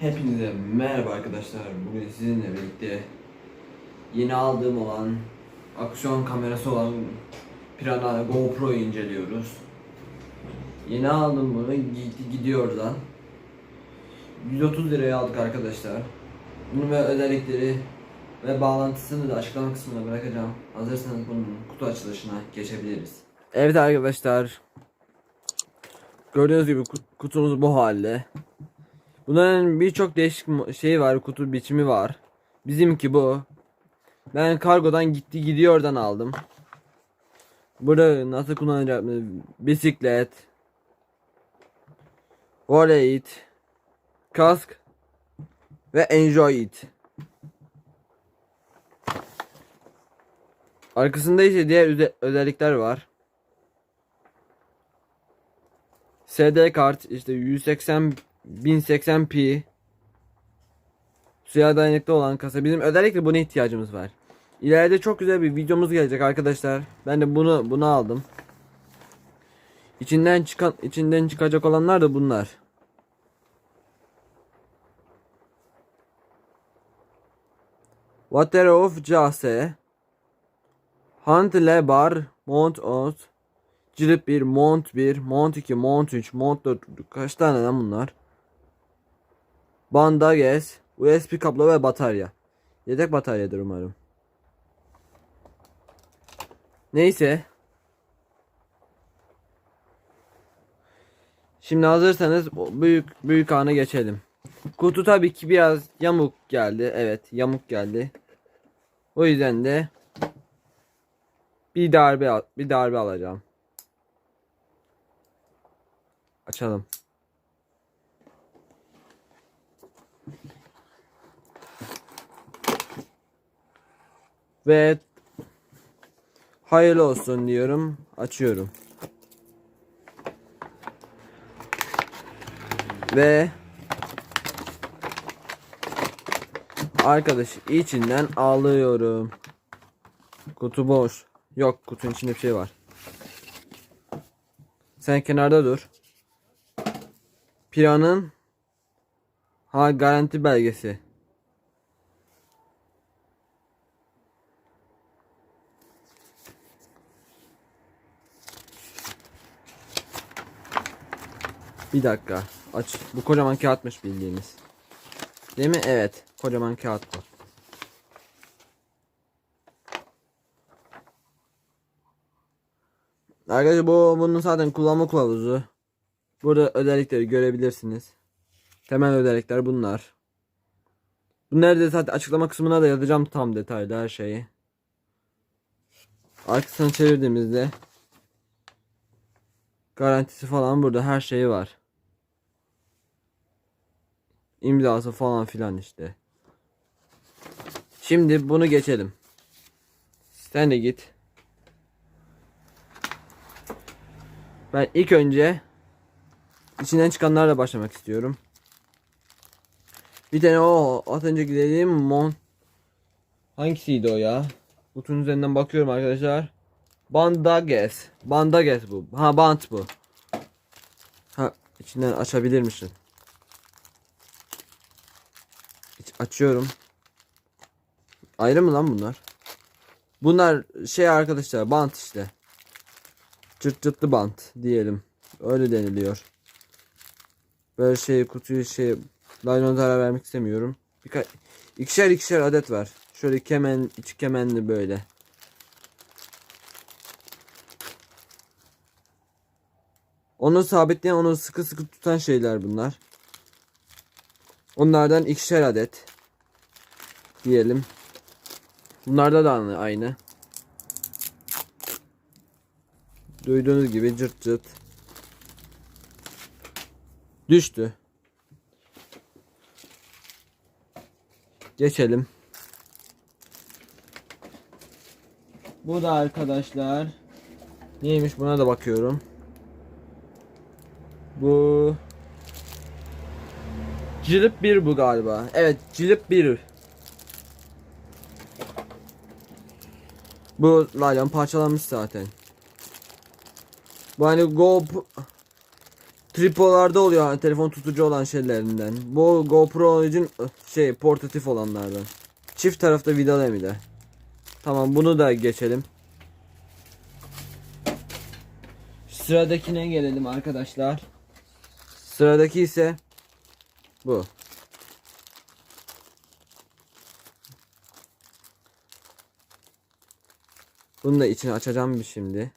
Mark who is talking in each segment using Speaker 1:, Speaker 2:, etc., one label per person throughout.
Speaker 1: Hepinize merhaba arkadaşlar. Bugün sizinle birlikte yeni aldığım olan aksiyon kamerası olan Pirana GoPro'yu inceliyoruz. Yeni aldım bunu. Gidiyor lan. 130 liraya aldık arkadaşlar. Bunun ve özellikleri ve bağlantısını da açıklama kısmına bırakacağım. Hazırsanız bunun kutu açılışına geçebiliriz. Evet arkadaşlar. Gördüğünüz gibi kut- kutumuz bu halde. Bunların birçok değişik şey var, kutu biçimi var. Bizimki bu. Ben kargodan gitti gidiyordan aldım. Burada nasıl kullanacağım? Bisiklet, voley it, kask ve enjoy it. Arkasında ise diğer öze- özellikler var. SD kart işte 180 1080p suya dayanıklı olan kasa bizim özellikle buna ihtiyacımız var. İleride çok güzel bir videomuz gelecek arkadaşlar. Ben de bunu bunu aldım. İçinden çıkan içinden çıkacak olanlar da bunlar. Water of Jase Hunt Lebar Mont Os Cilip 1, Mont 1, Mont 2, Mont 3, Mont 4 kaç tane lan bunlar? Bandages, USB kablo ve batarya. Yedek bataryadır umarım. Neyse. Şimdi hazırsanız büyük büyük ana geçelim. Kutu tabii ki biraz yamuk geldi. Evet, yamuk geldi. O yüzden de bir darbe bir darbe alacağım. Açalım. Ve hayırlı olsun diyorum. Açıyorum. Ve arkadaş içinden alıyorum. Kutu boş. Yok kutunun içinde bir şey var. Sen kenarda dur. Planın ha garanti belgesi. Bir dakika. Aç. Bu kocaman kağıtmış bildiğiniz. Değil mi? Evet. Kocaman kağıt bu. Arkadaşlar bu bunun zaten kullanma kılavuzu. Burada özellikleri görebilirsiniz. Temel özellikler bunlar. Bunları da zaten açıklama kısmına da yazacağım tam detaylı her şeyi. Arkasını çevirdiğimizde garantisi falan burada her şeyi var. İmzası falan filan işte. Şimdi bunu geçelim. Sen de git. Ben ilk önce içinden çıkanlarla başlamak istiyorum. Bir tane o az önce gidelim Mon Hangisiydi o ya? Kutunun üzerinden bakıyorum arkadaşlar. Bandages. Bandages bu. Ha bant bu. Ha içinden açabilir misin? İç, açıyorum. Ayrı mı lan bunlar? Bunlar şey arkadaşlar bant işte. Çırt çıtlı bant diyelim. Öyle deniliyor. Böyle şey kutuyu şey laylon zarar vermek istemiyorum. Birkaç ikişer ikişer adet var. Şöyle kemen içi kemenli böyle. Onu sabitleyen onu sıkı sıkı tutan şeyler bunlar. Onlardan ikişer adet diyelim. Bunlarda da aynı-. Duyduğunuz gibi cırt cırt. Düştü. Geçelim. Bu da arkadaşlar. Neymiş buna da bakıyorum. Bu Cilip 1 bu galiba. Evet cilip 1. Bu laylon parçalanmış zaten. Bu hani Go tripolarda oluyor hani telefon tutucu olan şeylerinden. Bu GoPro için şey portatif olanlardan. Çift tarafta vidalı bir de. Tamam bunu da geçelim. Sıradakine gelelim arkadaşlar. Sıradaki ise bu. Bunu da içine açacağım bir şimdi.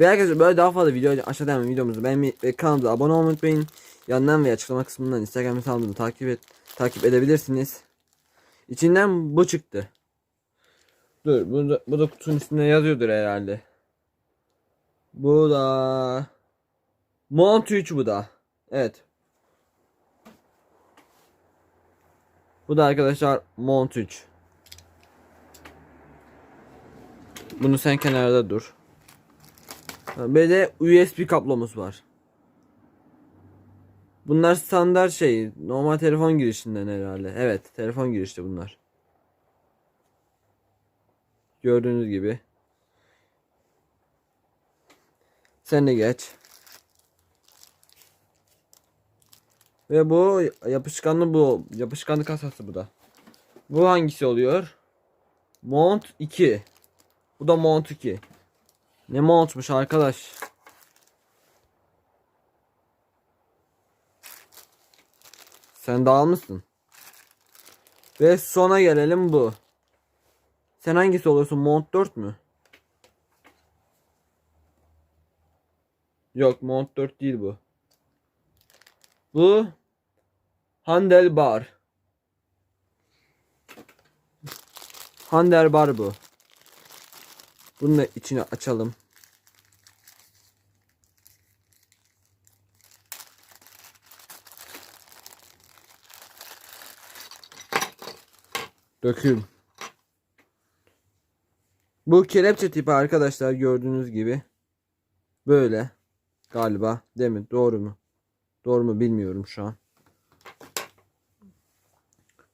Speaker 1: Ve arkadaşlar böyle daha fazla video aşağıda hemen videomuzu beğenmeyi ve kanalımıza abone olmayı unutmayın. Yandan ve açıklama kısmından Instagram hesabımı takip et takip edebilirsiniz. İçinden bu çıktı. Dur bu da, bu da kutunun üstünde yazıyordur herhalde. Bu da Mont 3 bu da. Evet. Bu da arkadaşlar Mont 3. Bunu sen kenarda dur. Böyle de USB kablomuz var. Bunlar standart şey. Normal telefon girişinden herhalde. Evet, telefon girişte bunlar. Gördüğünüz gibi. Sen de geç. Ve bu yapışkanlı bu. Yapışkanlı kasası bu da. Bu hangisi oluyor? Mount 2. Bu da Mount 2. Ne Mount'muş arkadaş. Sen dağılmışsın. Ve sona gelelim bu. Sen hangisi oluyorsun? Mount 4 mü? Yok Mount 4 değil bu. Bu Handlebar. Handlebar bu. Bunu da içine açalım. Döküm. Bu kelepçe tipi arkadaşlar gördüğünüz gibi. Böyle. Galiba. Değil mi? Doğru mu? Doğru mu bilmiyorum şu an.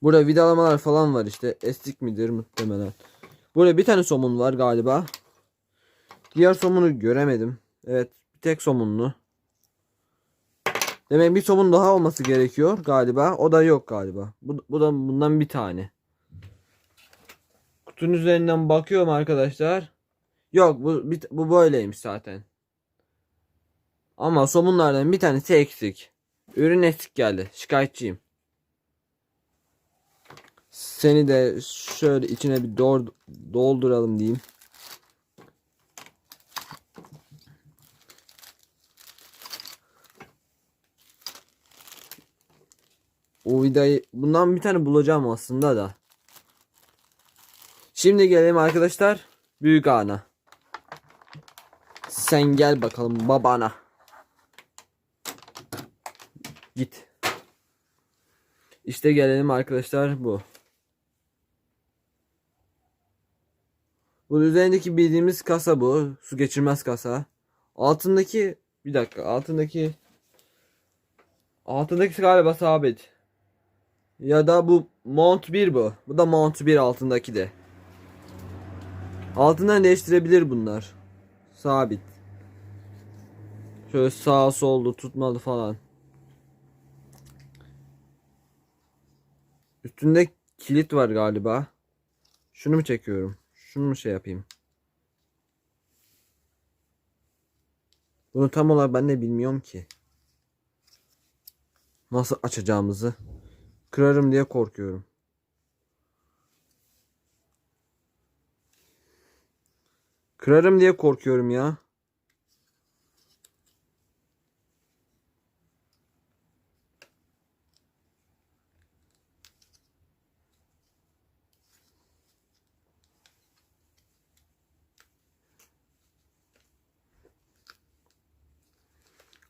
Speaker 1: Burada vidalamalar falan var işte. Estik midir muhtemelen. Burada bir tane somun var galiba. Diğer somunu göremedim. Evet bir tek somunlu. Demek bir somun daha olması gerekiyor galiba. O da yok galiba. Bu, bu da bundan bir tane. Kutunun üzerinden bakıyorum arkadaşlar. Yok bu bir- bu böyleymiş zaten. Ama somunlardan bir tanesi eksik. Ürün eksik geldi. Şikayetçiyim. Seni de şöyle içine bir dolduralım diyeyim. O vidayı bundan bir tane bulacağım aslında da. Şimdi gelelim arkadaşlar büyük ana. Sen gel bakalım babana. Git. İşte gelelim arkadaşlar bu. Bu üzerindeki bildiğimiz kasa bu. Su geçirmez kasa. Altındaki bir dakika altındaki altındaki galiba sabit. Ya da bu mount 1 bu. Bu da mount 1 altındaki de. Altından değiştirebilir bunlar. Sabit. Şöyle sağ soldu tutmalı falan. Üstünde kilit var galiba. Şunu mu çekiyorum? Şunu mu şey yapayım? Bunu tam olarak ben de bilmiyorum ki. Nasıl açacağımızı. Kırarım diye korkuyorum. Kırarım diye korkuyorum ya.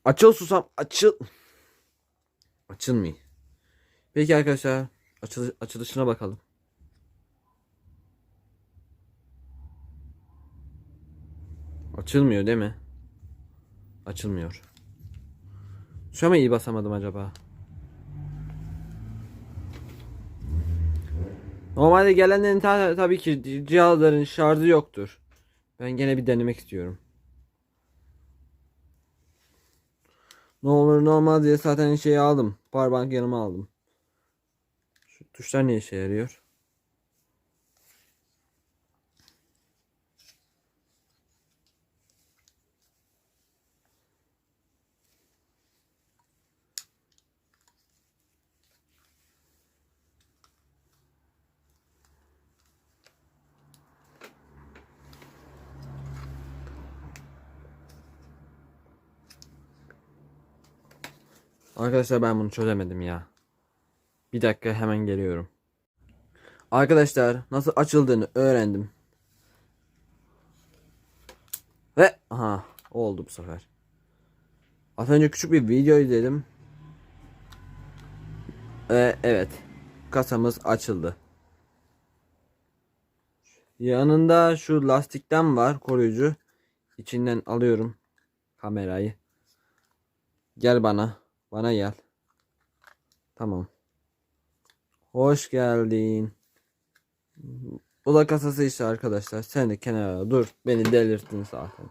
Speaker 1: Açıl susam açıl. Açılmıyor. Peki arkadaşlar açıl açılışına bakalım. Açılmıyor değil mi? Açılmıyor. Şu an mı iyi basamadım acaba? Normalde gelenlerin ta- tabii ki cihazların şarjı yoktur. Ben gene bir denemek istiyorum. Ne olur ne olmaz diye zaten şeyi aldım. Powerbank yanıma aldım. Şu tuşlar ne işe yarıyor? Arkadaşlar ben bunu çözemedim ya. Bir dakika hemen geliyorum. Arkadaşlar nasıl açıldığını öğrendim. Ve aha oldu bu sefer. Az önce küçük bir video izledim. Ee, evet. Kasamız açıldı. Yanında şu lastikten var koruyucu. İçinden alıyorum kamerayı. Gel bana. Bana gel. Tamam. Hoş geldin. Bu da kasası işte arkadaşlar. Sen de kenara dur. Beni delirttin zaten.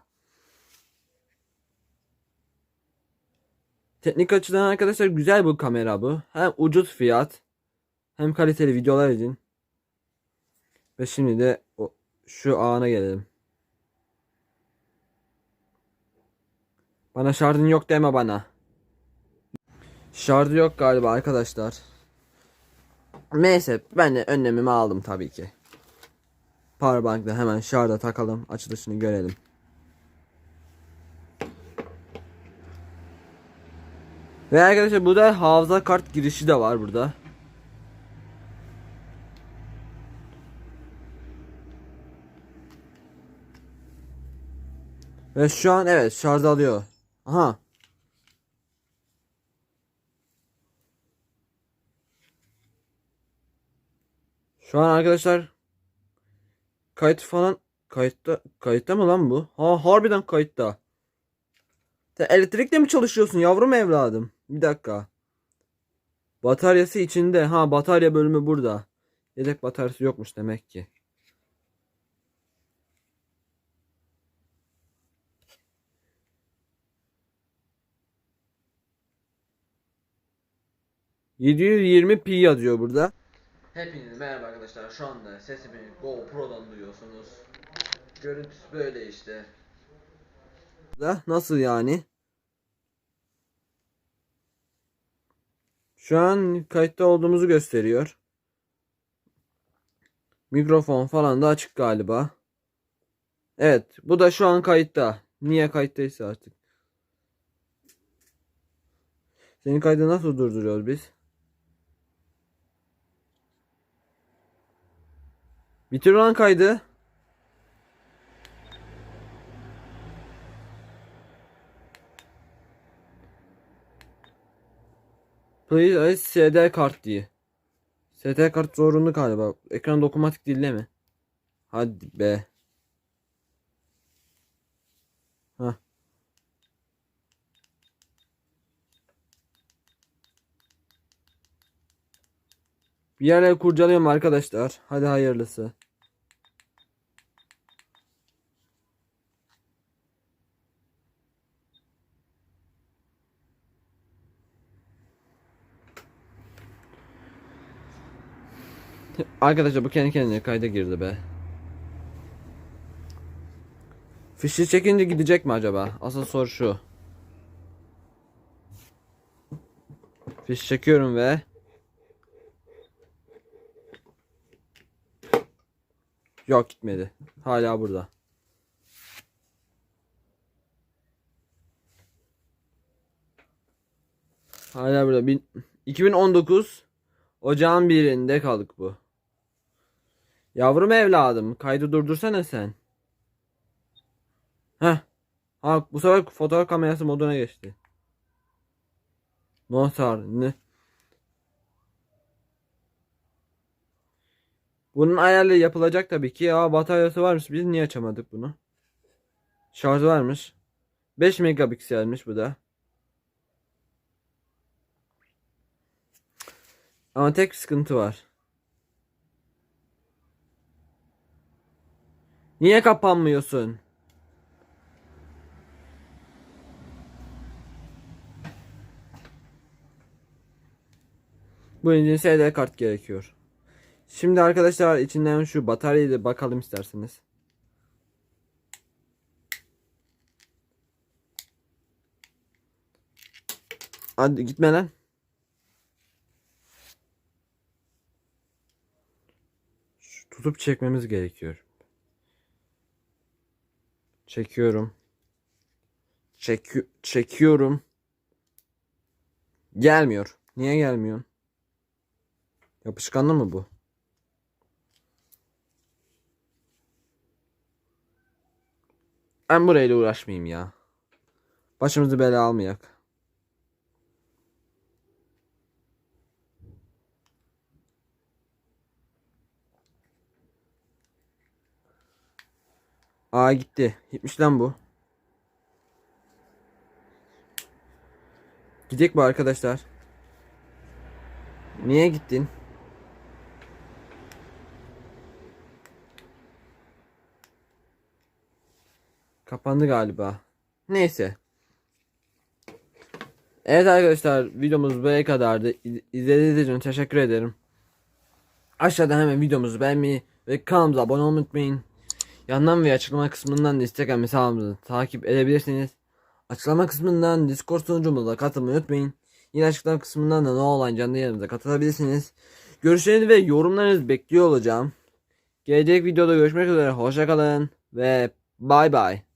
Speaker 1: Teknik açıdan arkadaşlar güzel bu kamera bu. Hem ucuz fiyat hem kaliteli videolar için. Ve şimdi de şu ana gelelim. Bana şarjın yok deme bana. Şarjı yok galiba arkadaşlar. Neyse ben de önlemimi aldım tabii ki. Powerbank'la hemen şarja takalım. Açılışını görelim. Ve arkadaşlar burada hafıza kart girişi de var burada. Ve şu an evet şarj alıyor. Aha. Şu an arkadaşlar kayıt falan kayıtta kayıtta mı lan bu? Ha harbiden kayıtta. Sen elektrikle mi çalışıyorsun yavrum evladım? Bir dakika. Bataryası içinde. Ha batarya bölümü burada. Yedek bataryası yokmuş demek ki. ...720p yazıyor burada. Hepinize merhaba arkadaşlar. Şu anda sesimi GoPro'dan duyuyorsunuz. Görüntüsü böyle işte. Da nasıl yani? Şu an kayıtta olduğumuzu gösteriyor. Mikrofon falan da açık galiba. Evet, bu da şu an kayıtta. Niye kayıttaysa artık. Senin kaydı nasıl durduruyoruz biz? Bitir lan kaydı. Please SD kart diye. SD kart zorunlu galiba. Ekran dokunmatik değil mi? Hadi be. Hah. Bir yerleri kurcalıyorum arkadaşlar. Hadi hayırlısı. Arkadaşlar bu kendi kendine kayda girdi be. Fişi çekince gidecek mi acaba? Asıl soru şu. Fiş çekiyorum ve Yok gitmedi. Hala burada. Hala burada. Bin- 2019 Ocağın birinde kaldık bu. Yavrum evladım kaydı durdursana sen. Heh. Ha bu sefer fotoğraf kamerası moduna geçti. Notar ne? Bunun ayarlı yapılacak tabii ki. Ya bataryası varmış. Biz niye açamadık bunu? Şarj varmış. 5 megapikselmiş bu da. Ama tek sıkıntı var. Niye kapanmıyorsun? Bu için SD kart gerekiyor. Şimdi arkadaşlar içinden şu bataryayı da bakalım isterseniz. Hadi gitme lan. Şu tutup çekmemiz gerekiyor. Çekiyorum. Çeki çekiyorum. Gelmiyor. Niye gelmiyor? Yapışkanlı mı bu? Ben burayla uğraşmayayım ya. Başımızı bela almayak. Aa gitti. Gitmiş lan bu. Gidecek bu arkadaşlar. Niye gittin? Kapandı galiba. Neyse. Evet arkadaşlar videomuz buraya kadardı. İz- İzlediğiniz için teşekkür ederim. Aşağıdan hemen videomuzu beğenmeyi ve kanalımıza abone olmayı unutmayın. Yandan ve açıklama kısmından da Instagram hesabımızı takip edebilirsiniz. Açıklama kısmından Discord sunucumuza katılmayı unutmayın. Yine açıklama kısmından da ne olan canlı yayınımıza katılabilirsiniz. Görüşlerinizi ve yorumlarınızı bekliyor olacağım. Gelecek videoda görüşmek üzere. Hoşçakalın ve bay bay.